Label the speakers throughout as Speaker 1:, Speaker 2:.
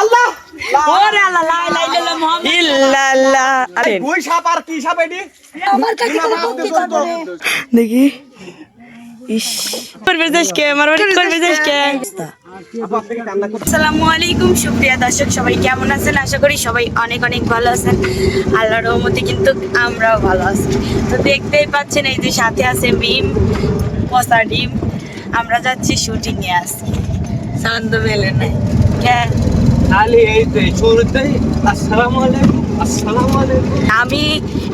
Speaker 1: আল্লাহ!
Speaker 2: ওরে আল্লাহ লা ইলাহা ইল্লাল্লাহ মুহাম্মদ।
Speaker 3: ইল্লাল্লাহ। আরে
Speaker 1: ওই সাপ আর কি সাপ এটি?
Speaker 2: আমার কাছে কোনো বুদ্ধি থাকবে না।
Speaker 3: দেখি। ইস। করবে দেশকে আমার বাড়ি করবে দেশকে
Speaker 1: আপা থেকে কান্না করছে
Speaker 3: আসসালামু আলাইকুম সুপ্রিয়া দর্শক সবাই কেমন আছেন? আশা করি সবাই অনেক অনেক ভালো আছেন। আল্লাহর রহমতে কিন্তু আমরাও ভালো আছি। তো দেখতেই পাচ্ছেন এই যে সাথে আছে মিম ডিম। আমরা যাচ্ছি শুটিং এ আজকে। শান্ত মেলে নাই।
Speaker 1: আলি এই শুরুতেই আসসালামু আলাইকুম আসসালামু আলাইকুম।
Speaker 3: আমি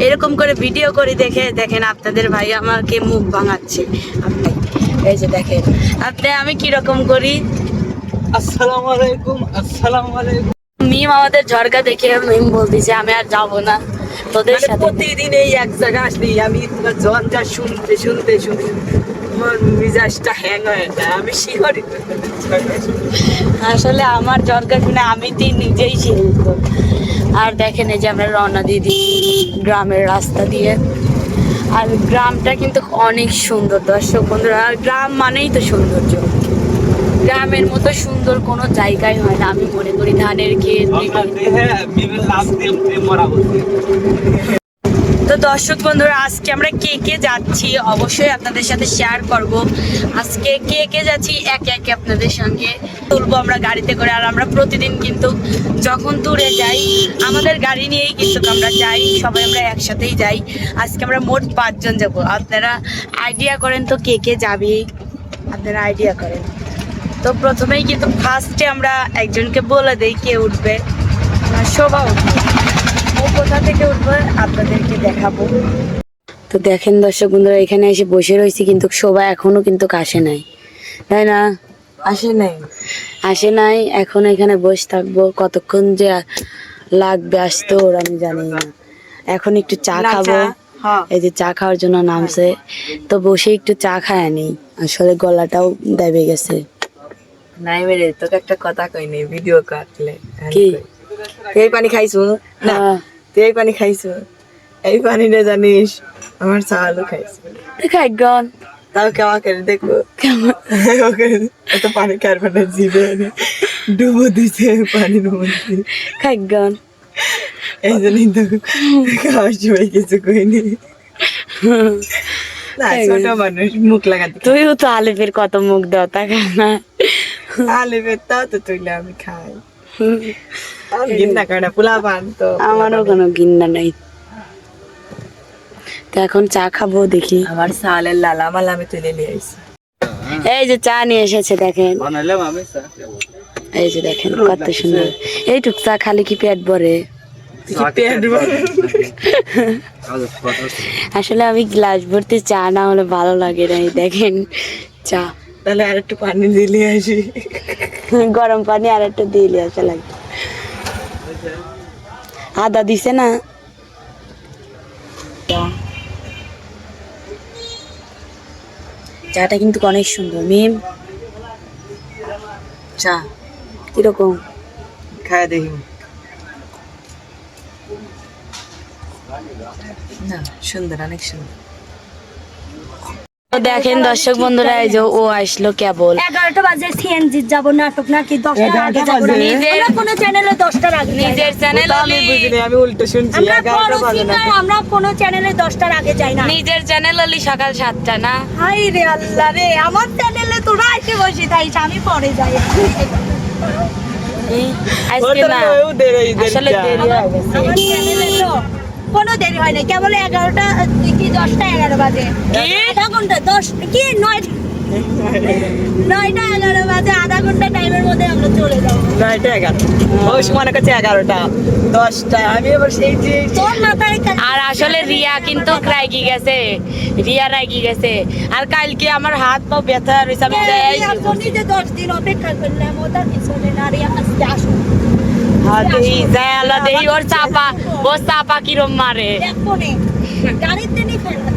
Speaker 3: এরকম করে ভিডিও করে দেখে দেখেন আপনাদের ভাই আমাকে মুখ ভাঙাচ্ছে। আপনি এই যে দেখেন আপনি আমি কীরকম করি?
Speaker 1: আসসালামু আলাইকুম আসসালামু আলাইকুম।
Speaker 3: মিম আমাদের ঝরকা দেখে মিম বলতেছে আমি আর যাব না। তোদের
Speaker 1: মানে
Speaker 3: সাথে
Speaker 1: প্রতিদিন এই এক জায়গায় আসলি আমি তোমার জনটা শুনতে শুনতে শুনতে। আমার মিজাজটা হ্যাং হয়ে যায় আমি শিহরিত
Speaker 3: আসলে আমার ঝরকা শুনে আমি তো নিজেই শিখব আর দেখেন এই যে আমরা রওনা দিয়ে দিচ্ছি গ্রামের রাস্তা দিয়ে। আর গ্রামটা কিন্তু অনেক সুন্দর দর্শক বন্ধুরা। আর গ্রাম মানেই তো সৌন্দর্য। গ্রামের মতো সুন্দর কোনো জায়গায় হয় না আমি মনে করি ধানের ক্ষেত তো দর্শক বন্ধুরা, আজকে আমরা কে কে যাচ্ছি অবশ্যই আপনাদের সাথে শেয়ার করব। আজকে কে কে যাচ্ছি, একে একে আপনাদের সঙ্গে তুলবো আমরা গাড়িতে করে। আর আমরা প্রতিদিন কিন্তু যখন দূরে যাই, আমাদের গাড়ি নিয়েই কিন্তু আমরা যাই, সবাই আমরা একসাথেই যাই। আজকে আমরা মোট পাঁচজন যাব। আপনারা আইডিয়া করেন তো কে কে যাবে? আপনারা আইডিয়া করেন। তো প্রথমেই কিন্তু ফার্স্টে আমরা একজনকে বলে দেই কে উঠবে। শোভা উঠবে ও কোথা থেকে উঠবে আপনাদেরকে দেখাবো। তো দেখেন দর্শক বন্ধুরা এখানে এসে বসে রয়েছি কিন্তু শোভা এখনও কিন্তু আসে নাই। তাই না?
Speaker 2: আসে নাই।
Speaker 3: আসে নাই এখন এখানে বসে থাকব। কতক্ষণ যে লাগবে আসতে ওর আমি জানি না। এখন একটু চা খাব।
Speaker 2: হ্যাঁ।
Speaker 3: এই যে চা খাওয়ার জন্য নামছে। তো বসে একটু চা খায় নেই। আসলে গলাটাও দেবে গেছে।
Speaker 2: নাই মেরে তোকে একটা কথা কই নেই ভিডিও কাটলে।
Speaker 3: কি?
Speaker 2: এই পানি খাইছো? না।
Speaker 3: হ্যাঁ।
Speaker 2: তুই এই পানি খাইছু? এই পানিটা জানিস আমার চালও খাইছু।
Speaker 3: খাই গন
Speaker 2: তাও কেমন করে দেখো
Speaker 3: কেমন?
Speaker 2: এত পানি খাইবে না জিভে ডুবো দিছে পানির মধ্যে।
Speaker 3: খাই গন
Speaker 2: এই জন্যই তো খাওয়ার সময় কিছু কইনি ছোট মানুষ মুখ লাগাতে
Speaker 3: তুইও তো আলিফের কত মুখ দাও তা না?
Speaker 2: আলে বেতাও তো তুইলে আমি খাই। আমি গিন্না কাটা পোলা পান তো।
Speaker 3: আমারও কোনো গিন্না নাই। তো এখন চা খাব দেখি।
Speaker 2: আমার সালের লালা মালা আমি তুলে নিয়ে আইছি
Speaker 3: এই যে চা নিয়ে এসেছে দেখেন। এই যে দেখেন কত সুন্দর। এইটুক চা খালি কি পেট ভরে? আসলে আমি গ্লাস ভর্তি চা না হলে ভালো লাগে না দেখেন চা।
Speaker 2: তাহলে আর একটু পানি দিলে আসি।
Speaker 3: গরম পানি আর একটু দিলে আসা লাগে আদা দিছে না? চাটা কিন্তু অনেক সুন্দর। মিম চা কীরকম?
Speaker 2: খায় দেখি। না সুন্দর অনেক সুন্দর।
Speaker 3: তো দেখেন দর্শক বন্ধুরা এই যে ও আসলো কেবল।
Speaker 4: এগারোটা বাজে সিএনজি যাব নাটক নাকি? দশটার আগে যাব না
Speaker 3: নিজের-
Speaker 4: আমরা কোনো চ্যানেলে দশটার আগে যাই না।
Speaker 3: নিজের চ্যানেল
Speaker 2: আমি বুঝিনি আমি উল্টো শুনছি
Speaker 4: আমরা
Speaker 2: এগারোটা বাজে না
Speaker 4: singer, আমরা কোনো চ্যানেলে দশটার আগে যাই না।
Speaker 3: নিজের চ্যানেল হলি সকাল সাতটা না?
Speaker 4: হাই রে আল্লাহ রে আমার চ্যানেলে তোরা এসে বসে আমি পরে যাই।
Speaker 3: আজকে না
Speaker 2: ও দেরি দেরি
Speaker 3: আসলে দেরি হয়ে গেছে।
Speaker 4: আমার চ্যানেলে তো কোনো দেরি হয় না। কেবল এগারোটা কি দশটা এগারো বাজে। আধা ঘণ্টা দশ কি নয় নয়টা এগারো বাজে আধা ঘণ্টা টাইমের মধ্যে আমরা চলে যাব।
Speaker 2: নয়টা এগারো। ওই সময় কাছে এগারোটা দশটা। আমি সেই যে
Speaker 4: তোর মাথায়
Speaker 3: আর আসলে রিয়া কিন্তু রাগি গেছে। রিয়া রাগি গেছে। আর কালকে আমার হাত পা ব্যথা রয়েছে আমি
Speaker 4: দশ দিন অপেক্ষা করলাম ওটা কিছু না রিয়া আজকে আসুন।
Speaker 3: হ্যাঁ, দেহি যাই আল্লাহ দেহি ওর চাপা ও চাপা কিরম মারে?
Speaker 4: দেখব নে গাড়িতে নিয়ে ফেলা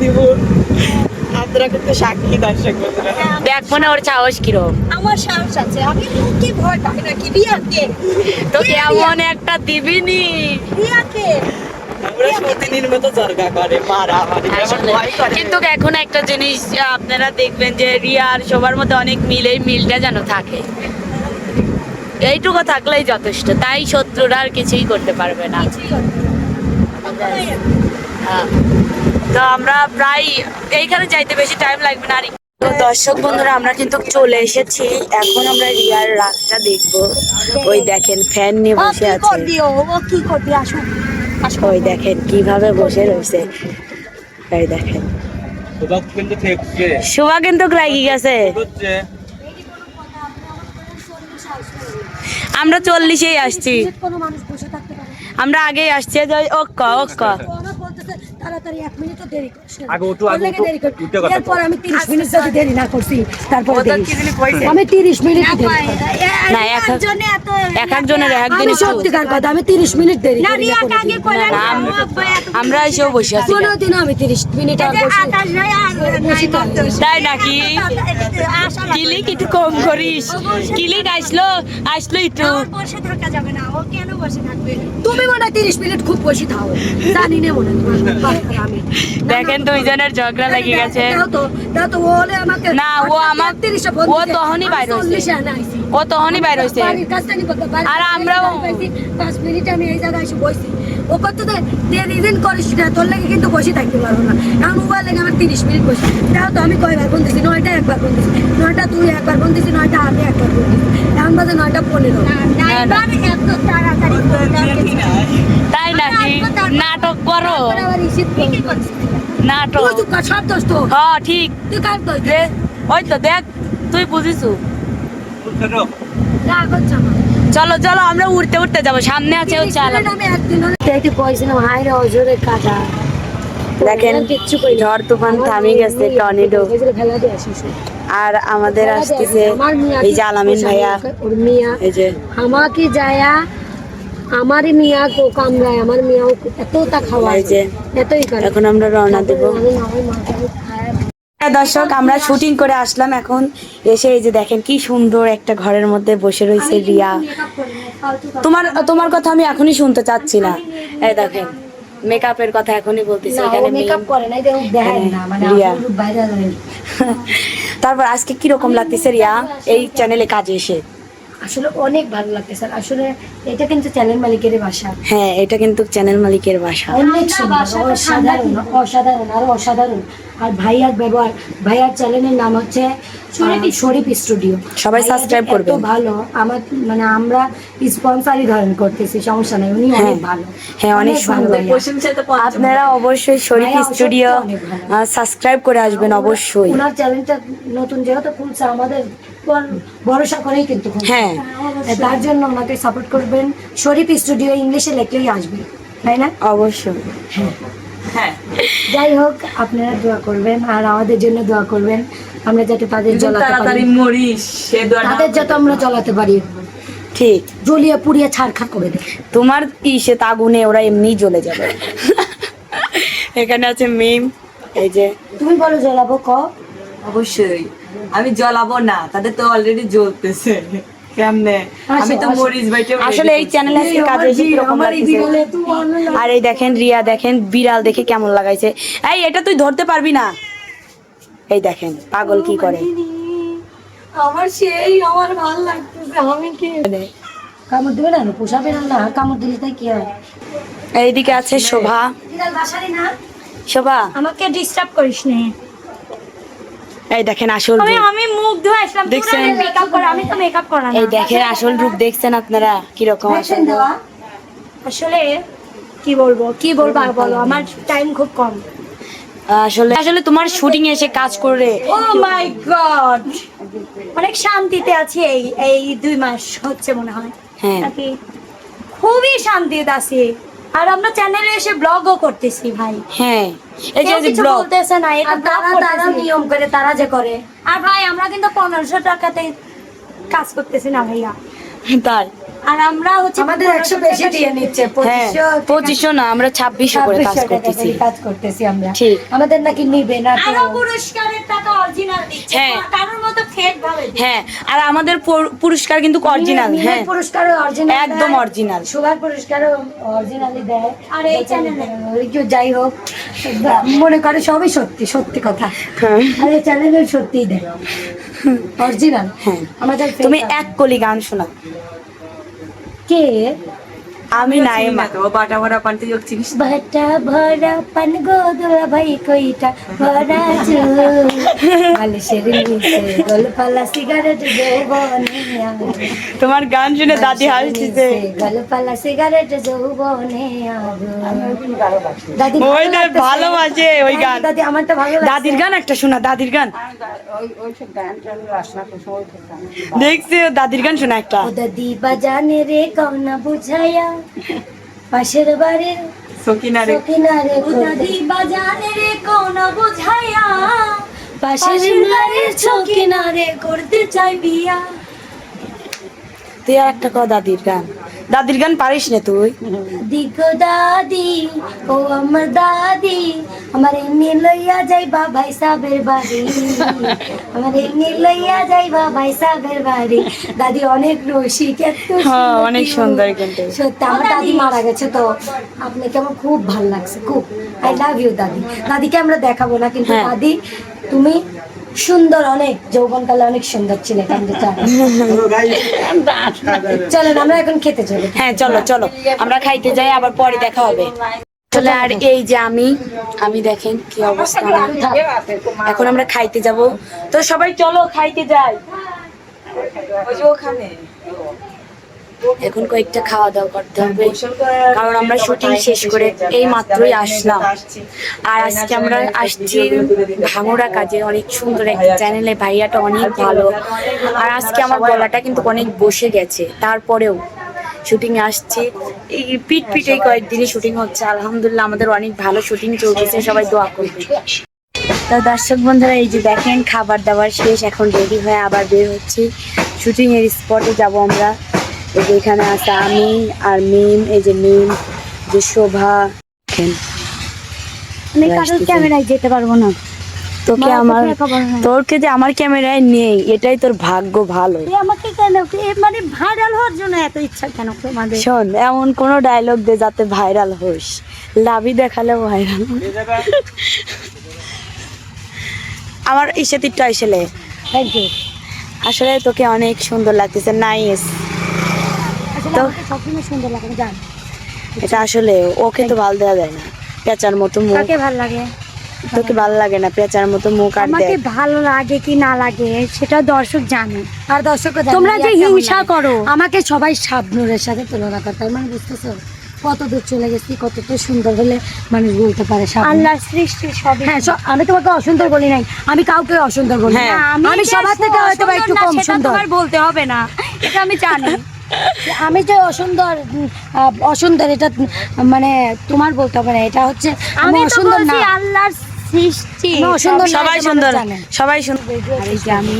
Speaker 2: দিব। আপনারা কিন্তু সাক্ষী দর্শক
Speaker 3: দেখ মনে ওর সাহস কিরম।
Speaker 4: আমার সাহস আছে। আমি কি ভয় পাই নাকি রিয়াকে।
Speaker 3: তো কেমন একটা দিবিনি।
Speaker 4: রিয়াকে।
Speaker 2: আমরা সতীনীর মতো জর্গা করে মারামারি আমার
Speaker 3: আসলে।
Speaker 2: ভয় করে।
Speaker 3: কিন্তু এখন একটা জিনিস আপনারা দেখবেন যে রিয়ার সবার মধ্যে অনেক মিল এই মিলটা যেন থাকে। এইটুকু থাকলেই যথেষ্ট। তাই শত্রুরা আর কিছুই করতে পারবে না। হ্যাঁ। তো আমরা প্রায় এইখানে যাইতে বেশি টাইম লাগবে না। আর তো দর্শক বন্ধুরা আমরা কিন্তু চলে এসেছি। এখন আমরা রিয়ার রাতটা দেখব। ওই দেখেন ফ্যান নিয়ে বসে আছে।
Speaker 4: ও? ও কি করবি? আসুন
Speaker 3: ওই দেখেন কীভাবে বসে রয়েছে। ওই দেখেন।
Speaker 5: থেকে
Speaker 3: কিন্তু রাগি গেছে
Speaker 5: হচ্ছে
Speaker 3: আমরা চল্লিশেই আসছি। আমরা আগেই আসছি ওক্কা ওক্কা।
Speaker 4: তাড়াতাড়ি এক মিনিটও দেরি করিস না।
Speaker 5: আগে উঠো, আগে
Speaker 4: লেগে দেরি কর। এরপর আমি তিরিশ মিনিট যদি দেরি না করছি তারপরে দেরি।
Speaker 2: কি জানি কইছে
Speaker 4: আমি তিরিশ মিনিট দেরি
Speaker 3: না এক এক- এক একজনের এক
Speaker 4: আমি সত্যিকার কথা আমি তিরিশ মিনিট দেরি
Speaker 6: না রিয়া আগে কইলেন
Speaker 3: আমরা এসেও বসে আছি।
Speaker 4: আমি মিনিট বসি থাকি।
Speaker 3: তাই নাকি? কিলিক একটু কম করিস। কিলিক আসলো আসলো একটু
Speaker 6: বসে থাকা যাবে না। ও কেন বসে থাকবে?
Speaker 4: তুমি মনে হয় তিরিশ মিনিট খুব বসে থাও জানি না মনে হয়
Speaker 3: দেখেন দুইজনের ঝগড়া লেগে গেছে। না, ও আমার- ও তখনই বাইর। ও তখনই বাইর হয়েছে। আর আমরাও-
Speaker 4: পাঁচ মিনিট আমি এই জায়গায় এসে বসছি। ও করতে দে দেরি দিন করিস না তোর লেগে কিন্তু বসে থাকতে পারব না। এখন মোবাইল লেগে আমার তিরিশ মিনিট বসে। তাও তো আমি কয়বার ফোন দিছি নয়টা একবার ফোন দিছি। নয়টা তুই একবার ফোন দিছি নয়টা আমি একবার ফোন দিছি। এখন বাজে নয়টা পনেরো।
Speaker 6: তাড়াতাড়ি
Speaker 3: তাই নাকি? নাটক করো। নাটক।
Speaker 4: সব দোষ তো
Speaker 3: হ্যাঁ ঠিক।
Speaker 4: তুই কার দোষ?
Speaker 3: ওই তো দেখ তুই বুঝিস। চলো চলো আমরা উঠতে উঠতে যাব। সামনে আছে হচ্ছে আলাদা
Speaker 4: আমি একদিন দেখতে হাই রে অজরে কাটা
Speaker 3: দেখেন। ঝড় তুফান থামে গেছে টর্নেডো। আর আমাদের আসতেছে
Speaker 4: আমার মিয়া
Speaker 3: এই যে আলামিন ভাইয়া। এই যে।
Speaker 4: আমাকে যায়া আমারই মিয়া কো কামড়ায় আমার মিয়াও খাওয়া
Speaker 3: এই যে
Speaker 4: এতই করে।
Speaker 3: এখন আমরা রওনা দেবো। হ্যাঁ, দর্শক আমরা শুটিং করে আসলাম এখন। এসে এই যে দেখেন কি সুন্দর একটা ঘরের মধ্যে বসে রয়েছে রিয়া। তোমার তোমার কথা আমি এখনই শুনতে চাচ্ছি না। এই দেখেন। মেকআপের কথা এখনই বলতেছি এখানে
Speaker 4: মেকআপ করে না দেখো দেখেন না মানে
Speaker 3: তারপর আজকে কি রকম লাগতেছে রিয়া? এই চ্যানেলে কাজে এসে।
Speaker 4: আসলে অনেক ভালো লাগছে স্যার। আসলে এটা কিন্তু চ্যানেল মালিকের বাসা।
Speaker 3: হ্যাঁ এটা কিন্তু চ্যানেল মালিকের বাসা।
Speaker 4: অনেক সুন্দর অসাধারণ অসাধারণ আর অসাধারণ। আর ভাইয়ার ব্যবহার ভাইয়ার চ্যানেলের নাম হচ্ছে শরীফ স্টুডিও।
Speaker 3: সবাই subscribe করবেন।
Speaker 4: ভালো আমার মানে আমরা স্পন্সারই ধরেন করতেছি সমস্যা নাই উনি অনেক
Speaker 3: হ্যাঁ।
Speaker 4: ভালো।
Speaker 3: হ্যাঁ, অনেক সুন্দর। আপনারা অবশ্যই শরীফ স্টুডিও। সাবস্ক্রাইব করে আসবেন অবশ্যই।
Speaker 4: ওনার চ্যানেলটা নতুন যেহেতু খুলছে আমাদের ভরসা করেই কিন্তু
Speaker 3: হ্যাঁ।
Speaker 4: তার জন্য ওনাকে সাপোর্ট করবেন। শরীফ স্টুডিও ইংলিশে লেখলেই আসবে তাই না?
Speaker 3: অবশ্যই।
Speaker 2: হ্যাঁ।
Speaker 4: যাই হোক আপনারা দোয়া করবেন আর আমাদের জন্য দোয়া করবেন। আমরা যাতে তাদের জ্বলাতে পারি।
Speaker 2: সে দোয়া
Speaker 4: তাদের যাতে আমরা জ্বলাতে পারি।
Speaker 3: ঠিক।
Speaker 4: জ্বলিয়ে পুড়িয়ে ছাড়খাড় করে দেয়
Speaker 3: তোমার ইসে আগুনে ওরা এমনি জ্বলে যাবে। এখানে আছে মিম এই যে।
Speaker 4: তুমি বলো জ্বলাবো ক?
Speaker 2: অবশ্যই। আমি জ্বলাবো না তাদের তো অলরেডি জ্বলতেছে। কেমনে? আমি তো মরিচ বাইটে
Speaker 3: আসলে এই চ্যানেলে আজকে কাজে এসে কীরকম আর এই দেখেন রিয়া দেখেন বিড়াল দেখে কেমন লাগাইছে। এই এটা তুই ধরতে পারবি না। এই দেখেন পাগল কি করে?
Speaker 4: আমার সেই আমার ভালো লাগতেছে আমি কি? কামড় দেবে না পোষাবে না না কামড় দিলে তাই কি হয়?
Speaker 3: এইদিকে আছে শোভা। শোভা।
Speaker 6: আমাকে ডিস্টার্ব করিস না।
Speaker 3: এই দেখেন আসল
Speaker 6: আমি আমি মুখ ধুয়ে আসলাম
Speaker 3: দেখছেন?
Speaker 6: মেকআপ করা আমি তো মেকআপ করা
Speaker 3: এই দেখেন আসল রূপ দেখছেন আপনারা? কীরকম আসল রূপ?
Speaker 6: আসলে কি বলব কি বলব আর বলো আমার টাইম খুব কম।
Speaker 3: আসলে আসলে তোমার শুটিং এসে কাজ করে।
Speaker 6: ও মাই গড অনেক শান্তিতে আছি এই এই দুই মাস হচ্ছে মনে হয়।
Speaker 3: হ্যাঁ।
Speaker 6: খুবই শান্তিতে আছি। আর আমরা চ্যানেলে এসে ব্লগও করতেছি ভাই।
Speaker 3: হ্যাঁ এই যে
Speaker 6: কিছু
Speaker 3: ব্লগ
Speaker 6: বলতেছে না এটা
Speaker 4: তারা তারা নিয়ম করে তারা যে করে।
Speaker 6: আর ভাই আমরা কিন্তু পনেরোশো টাকাতে কাজ করতেছি না ভাইয়া।
Speaker 3: তার
Speaker 6: আর আমরা হচ্ছে
Speaker 4: আমাদের
Speaker 6: 1500
Speaker 4: একশো বেশি দিয়ে নিচ্ছে
Speaker 3: হ্যাঁ না আমরা ছাব্বিশশো করে কাজ করতেছি।
Speaker 4: কাজ করতেছি আমরা।
Speaker 3: ঠিক।
Speaker 4: আমাদের নাকি নিবে না
Speaker 6: আরও পুরস্কারের টাকা
Speaker 4: অরিজিনাল দিচ্ছে।
Speaker 3: হ্যাঁ।
Speaker 4: কারোর মতো ফেক ভাবে
Speaker 3: হ্যাঁ আর আমাদের পুরস্কার কিন্তু অরিজিনাল হ্যাঁ।
Speaker 4: পুরস্কারও অরিজিনাল
Speaker 3: একদম original।
Speaker 4: সুগার পুরস্কারও অরিজিনালি দেয়। আর এই চ্যানেলে যাই হোক মনে করে সবই সত্যি সত্যি কথা।
Speaker 3: হ্যাঁ।
Speaker 4: আর এই চ্যানেলে সত্যিই দেয়। অরিজিনাল
Speaker 3: হ্যাঁ।
Speaker 4: আমাদের
Speaker 3: তুমি এক কলি গান শোনা
Speaker 4: কে
Speaker 3: আমি নাই
Speaker 2: চিনি তো, বাটা ভরা পান্তি যোগ চিনিস না?
Speaker 4: বাটা ভরা পান গো দোলা ভাই কইটা ভরা জো বালিশের নিচে গলপালা সিগারেট আলো।
Speaker 3: তোমার গান শুনে দাদি হাসছে
Speaker 4: গলপালা সিগারেট যৌবনে আলো। দাদি
Speaker 3: ওই
Speaker 4: ভালো
Speaker 3: না ভালোবাসে ওই গান।
Speaker 4: দাদি আমারটা ভালো লাগছে।
Speaker 3: দাদির গান একটা শোনা দাদির গান। দেখছি ও দাদির গান শোনা একটা।
Speaker 4: ও দাদি বাজানে রে কওনা বুঝাইয়া। পাশের বাড়ির
Speaker 2: সকিনারে।
Speaker 4: সকিনারে ও দাদি বাজানে রে কোন বুঝাইয়া? পাশের বাড়ির সকিনারে করতে চাই বিয়া।
Speaker 3: তুই আর একটা ক দাদির গান। দাদির গান পারিস না তুই?
Speaker 4: দিগো দাদি ও আমার দাদি আমার এমনি লইয়া যাইবা ভাই সাবের বাড়ি। আমার এমনি লইয়া যাইবা ভাই সাবের বাড়ি। দাদি অনেক রসিক এত
Speaker 3: হ্যাঁ, অনেক সুন্দর কিন্তু।
Speaker 4: সত্যি আমার দাদি মারা গেছে তো। আপনাকে আমার খুব ভালো লাগছে খুব। আই লাভ ইউ দাদি। দাদিকে আমরা দেখাবো না কিন্তু
Speaker 3: হ্যাঁ।
Speaker 4: দাদি তুমি সুন্দর অনেক যৌবনকালে অনেক সুন্দর ছিল চলেন আমরা এখন খেতে চলি।
Speaker 3: হ্যাঁ চলো চলো। আমরা খাইতে যাই আবার পরে দেখা হবে। চলে আর এই যে আমি আমি দেখেন কি অবস্থা। এখন আমরা খাইতে যাব। তো সবাই চলো খাইতে যাই।
Speaker 2: ওখানে।
Speaker 3: এখন কয়েকটা খাওয়া দাওয়া করতে হবে। কারণ আমরা শুটিং শেষ করে এই মাত্রই আসলাম। আর আজকে আমরা আসছি ভাঙড়া কাজে। অনেক সুন্দর একটা চ্যানেলে ভাইয়াটা অনেক ভালো। আর আজকে আমার গলাটা কিন্তু অনেক বসে গেছে। তারপরেও শুটিং আসছি। এই পিট পিট কয়েকদিনই শুটিং হচ্ছে। আলহামদুলিল্লাহ আমাদের অনেক ভালো শুটিং চলতেছে। সবাই দোয়া করবে তো দর্শক বন্ধুরা, এই যে দেখেন, খাবার দাবার শেষ। এখন রেডি হয়ে আবার বের হচ্ছি। শুটিং এর স্পটে যাব আমরা। এই যে এখানে আছে আমি আর মিম এই যে মিম যে শোভা।
Speaker 4: আমি
Speaker 3: কারোর
Speaker 4: ক্যামেরায় যেতে পারব না।
Speaker 3: তোকে আমার তোরকে যে আমার ক্যামেরায় নেই এটাই তোর ভাগ্য ভালো।
Speaker 4: আমাকে কেন? মানে ভাইরাল হওয়ার জন্য এত ইচ্ছা কেন তোমাদের?
Speaker 3: শোন এমন কোনো ডায়লগ দে যাতে ভাইরাল হোস। লাভি দেখালে ভাইরাল আমার ইসেতিরটা আসলে
Speaker 4: থ্যাংক ইউ
Speaker 3: আসলে তোকে অনেক সুন্দর লাগতেছে। নাইস
Speaker 4: আসলে
Speaker 3: তো-
Speaker 4: আমাকে সবসময় সুন্দর লাগে জান।
Speaker 3: এটা আসলে ওকে তো ভালো দেওয়া যায় না পেঁচার মতো মুখ।
Speaker 4: কাকে ভালো লাগে?
Speaker 3: তোকে ভালো লাগে না পেঁচার মতো মুখ আর
Speaker 4: আমাকে ভালো লাগে কি না লাগে সেটা দর্শক জানে। আর দর্শক
Speaker 6: তোমরা
Speaker 4: তোমরা
Speaker 6: যে হিংসা করো।
Speaker 4: আমাকে সবাই শাবনুরের সাথে তুলনা করে তার মানে বুঝতেছো? কত দূর চলে গেছি কত তো সুন্দর হলে মানুষ বলতে পারে।
Speaker 6: আল্লাহর সৃষ্টি সবই।
Speaker 4: হ্যাঁ আমি তোমাকে অসুন্দর বলি নাই আমি কাউকে অসুন্দর বলি না।
Speaker 3: হ্যাঁ।
Speaker 4: আমি সবার থেকে হয়তো একটু কম সুন্দর।
Speaker 6: বলতে হবে না এটা আমি জানি।
Speaker 4: আমি যে অসুন্দর অসুন্দর এটা মানে তোমার বলতে হবে না এটা হচ্ছে আমি
Speaker 6: আমি
Speaker 4: অসুন্দর না।
Speaker 6: আল্লাহর সৃষ্টি।
Speaker 4: অসুন্দর
Speaker 3: সবাই সুন্দর সবাই সুন্দর এই যে আমি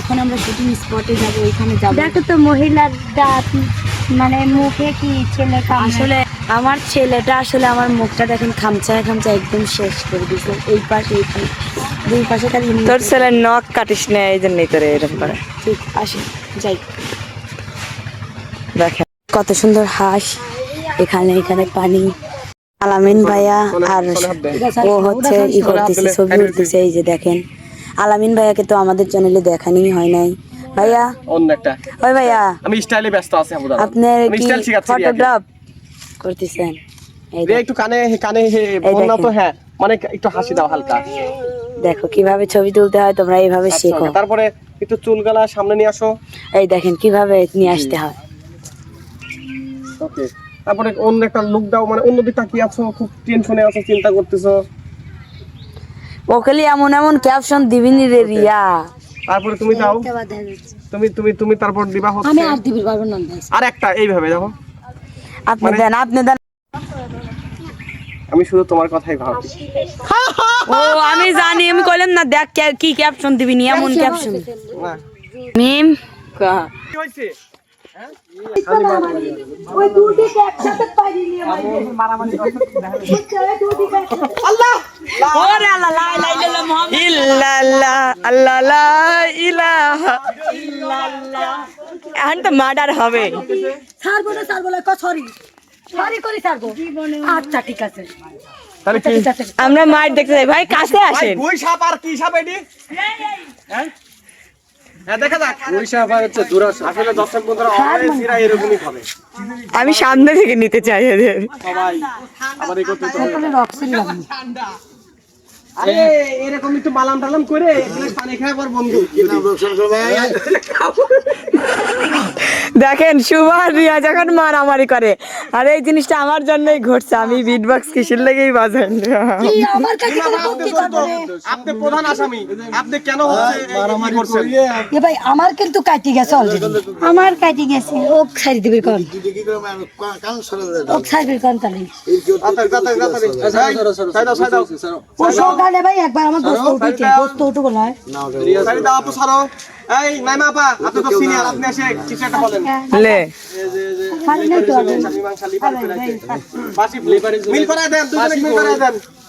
Speaker 3: এখন আমরা শুটিং স্পটে যাব ওইখানে যাব।
Speaker 6: দেখো তো মহিলার দাঁত মানে মুখে কি ছেলে
Speaker 3: আসলে আমার ছেলেটা আসলে আমার মুখটা দেখেন খামচায় খামচায় একদম শেষ করে দিয়েছে এই পাশে এই পাশে দুই পাশে খালি
Speaker 2: তোর ছেলে নখ কাটিস না এই জন্যই তোর এরকম করে।
Speaker 3: ঠিক আসে যাই।
Speaker 2: দেখে
Speaker 3: কত সুন্দর হাঁস। এখানে এখানে পানি। আলামিন ভাইয়া আর ও হচ্ছে ই করতেছে ছবি উঠতেছে এই যে দেখেন। আলামিন ভাইয়াকে তো আমাদের চ্যানেলে দেখানি হয় নাই। ভাইয়া?
Speaker 5: অন্য একটা।
Speaker 3: ওই ভাইয়া
Speaker 5: আমি স্টাইলে ব্যস্ত আছি আবু
Speaker 3: আপনার কি
Speaker 5: স্টাইল শিখাচ্ছি
Speaker 3: ফটোগ্রাফ করতেছেন? এই
Speaker 5: একটু কানে কানে না তো হ্যাঁ মানে একটু হাসি দাও হালকা।
Speaker 3: দেখো কীভাবে ছবি তুলতে হয় তোমরা এইভাবে
Speaker 5: আচ্ছা,
Speaker 3: শেখো।
Speaker 5: তারপরে একটু চুল গালা সামনে নিয়ে আসো।
Speaker 3: এই দেখেন কীভাবে নিয়ে আসতে হয়।
Speaker 5: ওকে। তারপরে অন্য একটা লুক দাও মানে অন্য দিকটা কি আছো? খুব টেনশনে আছো চিন্তা করতেছো?
Speaker 3: ওকেলি এমন এমন ক্যাপশন দিবিনি রে রিয়া।
Speaker 5: তারপরে তুমি দাও। তুমি তুমি তুমি তারপর দিবা
Speaker 4: আমি আর পারব না
Speaker 5: আর একটা এইভাবে দেখো।
Speaker 3: আপনি
Speaker 5: মানে-
Speaker 3: দেন আপনি দেন।
Speaker 5: আমি শুধু তোমার কথাই ভাবি
Speaker 3: ও আমি জানি আমি কইলাম না দেখ কি ক্যাপশন দিবি নি এমন ক্যাপশন
Speaker 5: না।
Speaker 3: মিম
Speaker 2: কা
Speaker 5: কি হয়েছে?
Speaker 2: এখন তো মার্ডার হবে
Speaker 4: ছাড়বো না ছাড়বো না সরি সরি করে ছাড়বো আচ্ছা ঠিক আছে।
Speaker 2: আমরা মার দেখতে যাই। ভাই কাছে আসেন।
Speaker 5: সাপ আর কি সাপ এটি?
Speaker 2: আমি সামনে থেকে নিতে চাই এদের।
Speaker 5: সবাই আরে এরকম একটু মালাম টালাম করে পানি পর বন্ধু।
Speaker 2: দেখেন সুভা আর রিয়া যখন মারামারি করে আর এই জিনিসটা আমার জন্যই ঘটছে আমি বিট বক্স কিসের লেগেই বাজাই?
Speaker 4: কি আমার কাছে করে বন্দি করব রে?
Speaker 5: আপনি প্রধান আসামি। আপনি কেন মারামারি করছেন?
Speaker 4: এ ভাই আমার কিন্তু কাটি গেছে অলরেডি আমার কাটি গেছে। ও ছাড়ি দিবি কোন? ও ছাড়বি কোন তাহলে?
Speaker 5: সাইদা সাইদা
Speaker 4: ও ভাই একবার আমার দোস্ত উঠেছে বলা হয়। না
Speaker 5: সাইদা আপু সারো এই নাইমা আপা আপনি তো সিনিয়র আপনি এসে কিছু একটা বলেন
Speaker 2: লে।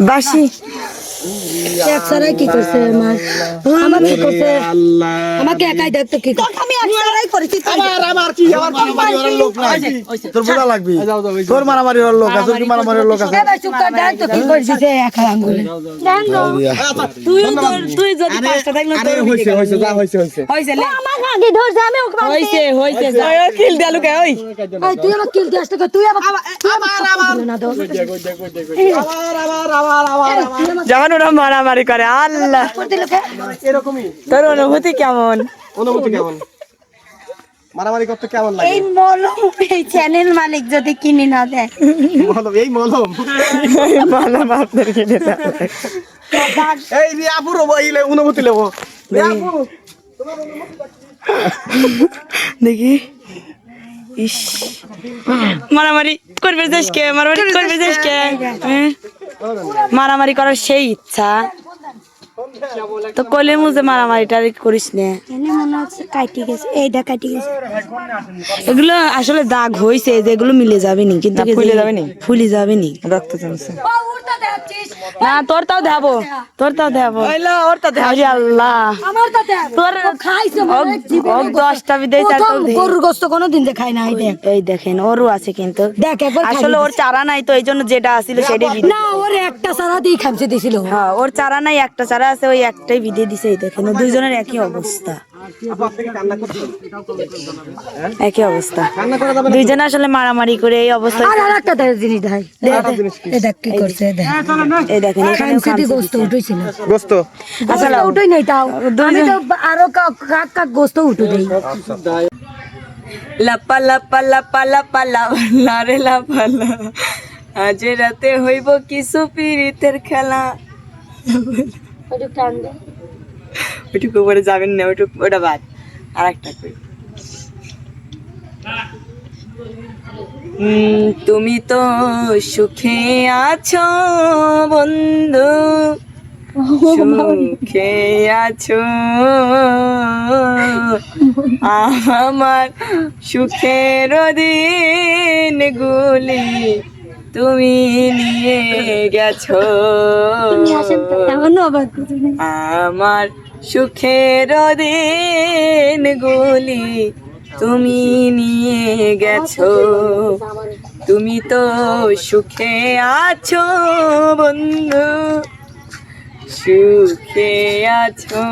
Speaker 5: বাসি
Speaker 4: কি করছে আমার আমার কি করছে আমাকে একাই দেখতো কি আমি করেছি
Speaker 5: আমার আমার কি আমার
Speaker 3: তোর বোঝা লাগবি তোর মারামারি হওয়ার লোক আছে তুই মারামারি লোক আছে
Speaker 4: এ চুপ কর দেখ তো কি করছিস একা আঙ্গুলে
Speaker 2: তুই তুই যদি পাঁচটা থাকলে তোর
Speaker 5: হইছে হইছে যা হইছে হইছে
Speaker 2: হইছে লে।
Speaker 4: আমার আগে ধরছে আমি ওকে
Speaker 2: হইছে হইছে ওই কিল দেলু কে ওই
Speaker 4: এই, তুই আমার কিল দিস তো তুই আমার আমার আমার না দো
Speaker 5: আবার আবার আবার আবার
Speaker 2: যখন ওরা মারামারি করে আল্লাহ।
Speaker 5: এরকমই।
Speaker 2: তোর অনুভূতি কেমন?
Speaker 5: অনুভূতি কেমন? মারামারি করতে কেমন লাগে?
Speaker 4: এই মলম এই চ্যানেল মালিক যদি কিনে না দেয়।
Speaker 5: মলম এই মলম।
Speaker 2: মালাম আপনার কিনে দাও।
Speaker 5: এই রে আপুর ইলে অনুভূতি লেবো। রে আপু।
Speaker 2: দেখি। ইস। মারামারি করবে দেশকে মারামারি করবে দেশকে হ্যাঁ? মারামারি করার সেই ইচ্ছা। তো কলে মুজে মারামারিটা করিস না।
Speaker 4: এনে কাটি গেছে। এইটা কাটি গেছে।
Speaker 2: এগুলো আসলে দাগ হইছে যেগুলো মিলে যাবে নি কিন্তু ফুলে যাবে নি? ফুলে যাবে নি। রক্ত জমছে। না তোর তাও দেবো তোর তাও দেবো ওর দেবো আল্লাহ।
Speaker 4: আমার তো দেখ
Speaker 2: তোর
Speaker 4: খাইছে
Speaker 2: দশটা বিদেশ।
Speaker 4: গরুর গোস্ত কোনোদিন যে খাই না এই দেখ।
Speaker 2: এই দেখেন ওরও আছে কিন্তু।
Speaker 4: দেখ একবার
Speaker 2: আসলে ওর চারা নাই তো এই জন্য যেটা আছিল সেটাই
Speaker 4: না ওর একটা সারা দিয়ে খামছে দিছিল।
Speaker 2: হ্যাঁ ওর চারা নাই একটা চারা আছে ওই একটাই বিধে দিছে এই দেখেন দুইজনের একই অবস্থা। একই অবস্থা। দুইজনে আসলে মারামারি করে এই অবস্থা
Speaker 4: আর আর জিনিস দেখ এ দেখ। কি? করছে এ দেখ
Speaker 2: এই দেখেন এখানেও
Speaker 4: খামছে গোস্ত উঠেছিল।
Speaker 5: গোস্ত?
Speaker 2: আসলে
Speaker 4: উঠই নাই তাও। আমি তো আরও কাক কাক গোস্ত উঠে দেই।
Speaker 2: লাপা লাপা লাপা লাপা লাপা লাপা লা। আজ রাতে হইব কিছু পীড়িতের খেলা। ওইটুকু উপরে যাবেন না ওইটুকু ওটা বাদ। আর একটা উম, তুমি তো সুখে আছো বন্ধু। সুখে আছো। আমার সুখের দিন গুলি তুমি নিয়ে গেছো। আমার সুখের দিন গুলি তুমি নিয়ে গেছো। তুমি তো সুখে আছো বন্ধু। সুখে আছো।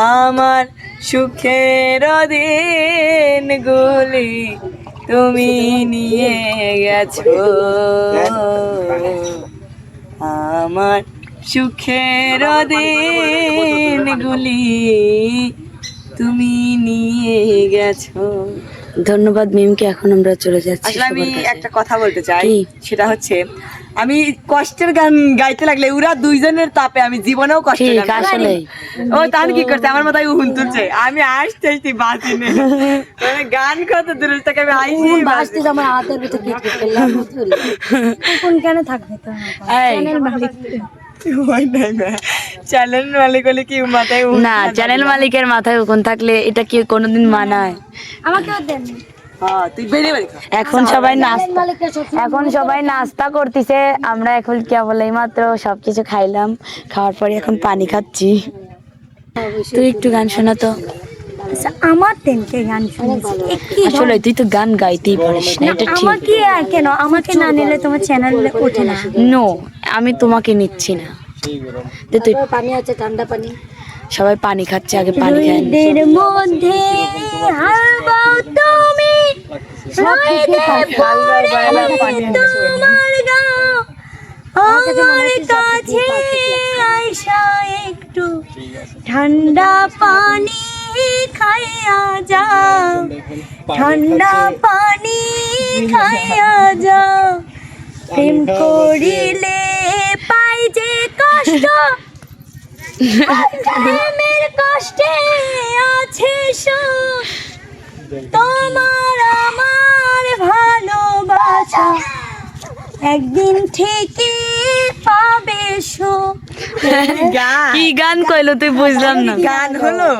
Speaker 2: আমার সুখের দিন গুলি তুমি নিয়ে গেছো। আমার সুখের দিনগুলি তুমি নিয়ে গেছো। ধন্যবাদ মিমকে এখন আমরা চলে যাচ্ছি আসলে আমি একটা কথা বলতে চাই সেটা হচ্ছে আমি কষ্টের গান গাইতে লাগলে ওরা দুইজনের তাপে আমি জীবনেও কষ্ট আসলে। ও তাহলে কি করছে? আমার মাথায় উহুন তুলছে। আমি আসতে আসতে বাঁচি মানে গান কত দূর থেকে আমি আইসি
Speaker 4: বাসতে আমার হাতের ভিতরে কি করলাম কোন কেন থাকবে তো? চ্যানেল মালিক
Speaker 2: হয় নাই না। চ্যানেল মালিক হলে কি মাথায়
Speaker 3: না চ্যানেল মালিকের মাথায় উকুন থাকলে এটা কি কোনোদিন মানায়?
Speaker 6: আমাকেও দেন
Speaker 1: হ্যাঁ
Speaker 3: এখন সবাই নাস্তা এখন সবাই নাস্তা করতেছে আমরা এখন কেবল এই মাত্র সবকিছু খাইলাম খাওয়ার পরে এখন পানি খাচ্ছি। তুই একটু গান শোনা তো।
Speaker 6: আচ্ছা, আমার তেনকে গান শুনেছি। কি
Speaker 3: আসলে তুই তো গান গাইতেই পারিস না। এটা ঠিক।
Speaker 6: আমাকে আর কেন? আমাকে না নিলে তোমার চ্যানেলে ওঠে না।
Speaker 3: নো আমি তোমাকে নিচ্ছি না। দে তুই
Speaker 6: পানি আছে ঠান্ডা পানি।
Speaker 3: সবাই পানি খাচ্ছে আগে পানি খায়
Speaker 6: মধ্যে হারবাও তুমি। তোমার গাও আমার কাছে আইসা একটু। ঠান্ডা পানি খাইয়া যাও ঠান্ডা পানি খাইয়া যা। প্রেম করিলে পাই যে কষ্ট। প্রেমের কষ্টে আছে তোমার আমার ভালোবাসা। একদিন ঠিকই পাবে
Speaker 3: কি গান কইলো তুই বুঝলাম না।
Speaker 2: গান হলো?